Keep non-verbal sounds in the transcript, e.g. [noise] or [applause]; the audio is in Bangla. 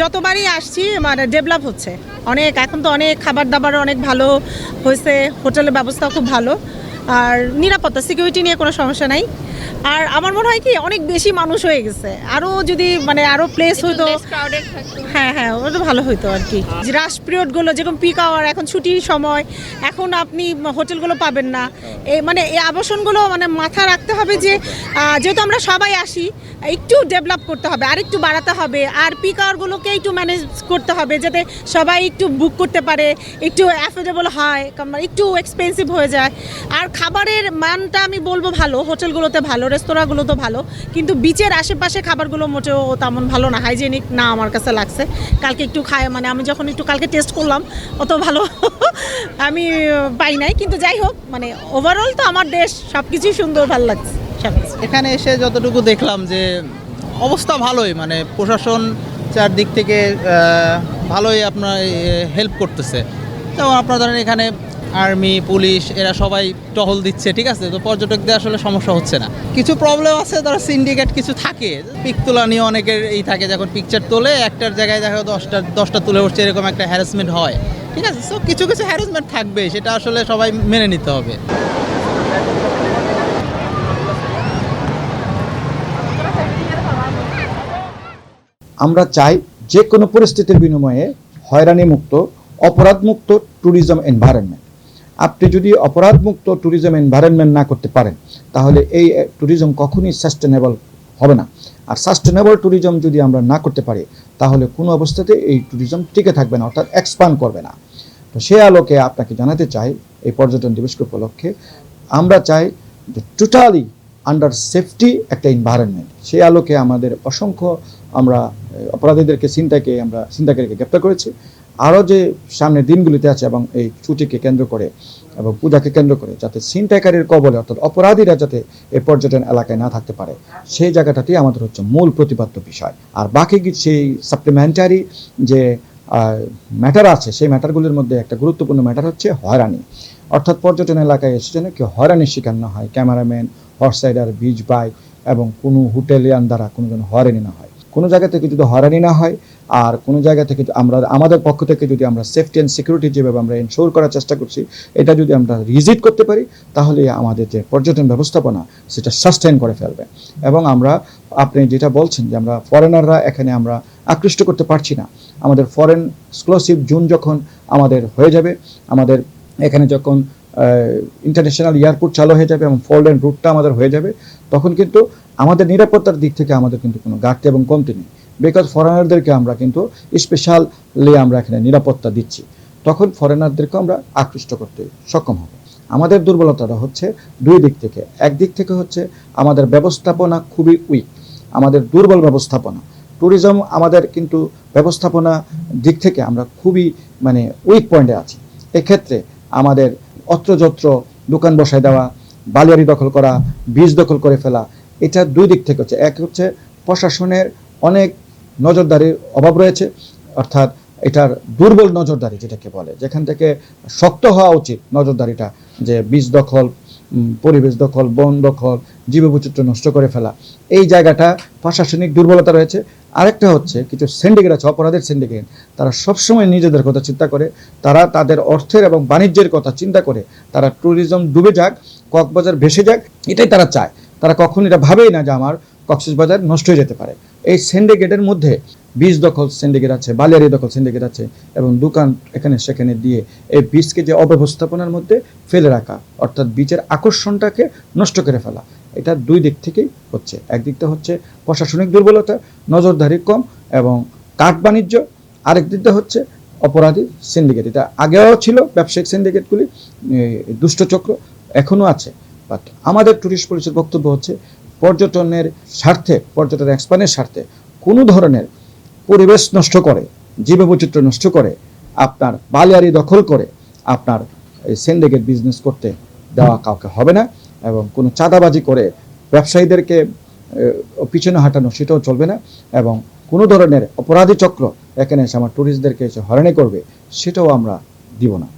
যতবারই আসছি মানে ডেভেলপ হচ্ছে। অনেক, এখন তো অনেক খাবার দাবার অনেক ভালো হয়েছে, হোটেলের ব্যবস্থা খুব ভালো। আর নিরাপত্তা সিকিউরিটি নিয়ে কোনো সমস্যা নাই। আর আমার মনে হয় কি অনেক বেশি মানুষ হয়ে গেছে। আরও যদি মানে আরও প্লেস হতো হ্যাঁ হ্যাঁ ওটা ভালো হতো আর কি। রাশ পিরিয়ডগুলো যেরকম পিক আওয়ার এখন ছুটির সময় এখন আপনি হোটেলগুলো পাবেন না। এই মানে এই আবাসনগুলো মানে মাথা রাখতে হবে যে যেহেতু আমরা সবাই আসি একটু ডেভেলপ করতে হবে আর একটু বাড়াতে হবে আর পিক আওয়ারগুলোকে একটু ম্যানেজ করতে হবে যাতে সবাই একটু বুক করতে পারে একটু অ্যাফোর্ডেবল হয় একটু এক্সপেন্সিভ হয়ে যায়। আর খাবারের মানটা আমি বলব ভালো, হোটেলগুলোতে ভালো রেস্তোরাঁগুলো তো ভালো, কিন্তু বিচের আশেপাশে খাবারগুলো মোটেও তেমন ভালো না হাইজেনিক না আমার কাছে লাগছে। কালকে একটু খায় মানে আমি যখন একটু কালকে টেস্ট করলাম, অত ভালো [laughs] আমি পাই নাই, কিন্তু যাই হোক মানে ওভারঅল তো আমার দেশ সব কিছুই সুন্দর, ভালো লাগছে এখানে এসে যতটুকু দেখলাম যে অবস্থা ভালোই মানে প্রশাসন চারদিক থেকে ভালোই আপনার হেল্প করতেছে। যেমন আপনার ধরেন এখানে আর্মি, পুলিশ, এরা সবাই টহল দিচ্ছে, ঠিক আছে? তো পর্যটকদের আসলে সমস্যা হচ্ছে না। কিছু প্রবলেম আছে, ধরো সিন্ডিকেট কিছু থাকে। পিক তোলা নিয়ে অনেকের এই থাকে যখন পিকচার তোলে, একটার জায়গায় দেখা দশটা দশটা তুলে উঠছে এরকম একটা হ্যারাসমেন্ট হয়। ঠিক আছে? সো কিছু কিছু হ্যারাসমেন্ট থাকবে, সেটা আসলে সবাই মেনে নিতে হবে। আমরা চাই যে কোনো পরিস্থিতির বিনিময়ে হয়রানি মুক্ত অপরাধ মুক্ত ট্যুরিজম এনভায়রনমেন্ট আপনি যদি অপরাধমুক্ত ট্যুরিজম এনভায়রনমেন্ট না করতে পারেন, তাহলে এই ট্যুরিজম কখনই সাস্টেনেবল হবে না। আর সাস্টেনেবল ট্যুরিজম যদি আমরা না করতে পারি, তাহলে কোনো অবস্থাতে এই ট্যুরিজম টিকে থাকবে না, অর্থাৎ এক্সপান্ড করবে না। তো সে আলোকে আপনাকে জানাতে চাই, এই পর্যটন দিবসকে উপলক্ষে, আমরা চাই যে টোটালি আন্ডার সেফটি একটা এনভায়রনমেন্ট সেই আলোকে আমাদের অসংখ্য আমরা অপরাধীদেরকে চিন্তাকে আমরা চিন্তাকারীকে গ্রেপ্তার করেছি। আরও যে সামনের দিনগুলিতে আছে এবং এই ছুটিকে কেন্দ্র করে এবং পূজাকে কেন্দ্র করে যাতে ছিনতাইকারীর কবলে অর্থাৎ অপরাধীরা যাতে এই পর্যটন এলাকায় না থাকতে পারে, সেই জায়গাটাতেই আমাদের হচ্ছে মূল প্রতিপাদ্য বিষয়। আর বাকি সেই সাপ্লিমেন্টারি যে ম্যাটার আছে, সেই ম্যাটারগুলির মধ্যে একটা গুরুত্বপূর্ণ ম্যাটার হচ্ছে হয়রানি। অর্থাৎ পর্যটন এলাকায় এসে যেন কেউ হয়রানির শিকার না হয়, cameraman horse rider beach bike এবং কোনো হোটেলিয়ান দ্বারা কোনো যেন হয়রানি না হয়। কোনো জায়গা থেকে যদি হয়রানি না হয় আর কোনো জায়গা থেকে আমরা, আমাদের পক্ষ থেকে যদি আমরা সেফটি অ্যান্ড সিকিউরিটি যেভাবে আমরা ইনশোর করার চেষ্টা করছি, এটা যদি আমরা রিজিট করতে পারি, তাহলে আমাদের যে পর্যটন ব্যবস্থাপনা, সেটা সাস্টেন করে ফেলবে। এবং আমরা, আপনি যেটা বলছেন যে আমরা ফরেনাররা এখানে আমরা আকৃষ্ট করতে পারছি না। আমাদের ফরেন এক্সক্লুসিভ জোন যখন আমাদের হয়ে যাবে, আমাদের এখানে যখন ইন্টারন্যাশনাল এয়ারপোর্ট চালু হয়ে যাবে এবং ফোল্ড রুটটা আমাদের হয়ে যাবে, তখন কিন্তু আমাদের নিরাপত্তার দিক থেকে আমাদের কিন্তু কোনো ঘাটতি এবং কমতি নেই। বিকজ ফরেনারদেরকে আমরা কিন্তু স্পেশালি আমরা এখানে নিরাপত্তা দিচ্ছি। তখন ফরেনারদেরকে আমরা আকৃষ্ট করতে সক্ষম হব। আমাদের দুর্বলতাটা হচ্ছে দুই দিক থেকে। একদিক থেকে হচ্ছে আমাদের ব্যবস্থাপনা খুবই উইক আমাদের দুর্বল ব্যবস্থাপনা। ট্যুরিজম আমাদের কিন্তু ব্যবস্থাপনা দিক থেকে আমরা খুবই মানে উইক পয়েন্টে আছি। এক্ষেত্রে আমাদের অত্রযত্র দোকান বসায় দেওয়া, বালিয়ারি দখল করা, বীজ দখল করে ফেলা, এটা দুই দিক থেকে হচ্ছে। এক হচ্ছে প্রশাসনের অনেক নজরদারির অভাব রয়েছে। অর্থাৎ এটার দুর্বল নজরদারি যেটাকে বলে, যেখান থেকে শক্ত হওয়া উচিত নজরদারিটা, যে বীজ দখল পরিবেশ দখল, বন দখল, জীববৈচিত্র্য নষ্ট করে ফেলা, এই জায়গাটা প্রশাসনিক দুর্বলতা রয়েছে। আরেকটা হচ্ছে কিছু সিন্ডিকেট আছে, অপরাধের সিন্ডিকেট তারা সবসময় নিজেদের কথা চিন্তা করে, তারা তাদের অর্থের এবং বাণিজ্যের কথা চিন্তা করে, তারা ট্যুরিজম ডুবে যাক, কক্সবাজার ভেসে যাক, এটাই তারা চায়। তারা কখন এটা ভাবেই না যে আমার কক্সবাজার নষ্ট হয়ে যেতে পারে। এই সিন্ডিকেটের মধ্যে বীজ দখল সিন্ডিকেট আছে বালিয়ারি দখল সিন্ডিকেট আছে এবং দোকান এখানে সেখানে দিয়ে এই বীজকে যে অব্যবস্থাপনার মধ্যে ফেলে রাখা, অর্থাৎ বীজের আকর্ষণটাকে নষ্ট করে ফেলা, এটা দুই দিক থেকেই হচ্ছে। একদিকটা হচ্ছে প্রশাসনিক দুর্বলতা, নজরদারি কম এবং কাঠ বাণিজ্য। আরেক দিকটা হচ্ছে অপরাধী সিন্ডিকেট এটা আগেও ছিল ব্যবসায়িক সিন্ডিকেটগুলি দুষ্টচক্র এখনও আছে। বাট আমাদের ট্যুরিস্ট পুলিশের বক্তব্য হচ্ছে পর্যটনের স্বার্থে পর্যটন এক্সপানের স্বার্থে কোনো ধরনের পরিবেশ নষ্ট করে, জীববৈচিত্র্য নষ্ট করে, আপনার বালিয়ারি দখল করে, আপনার এই সিন্ডিকেট বিজনেস করতে দেওয়া কাউকে হবে না এবং কোনো চাঁদাবাজি করে ব্যবসায়ীদেরকে পিছনে হাঁটানো সেটাও চলবে না এবং কোনো ধরনের অপরাধী চক্র এখানে এসে আমার ট্যুরিস্টদেরকে এসে হয়রানি করবে, সেটাও আমরা দিব না।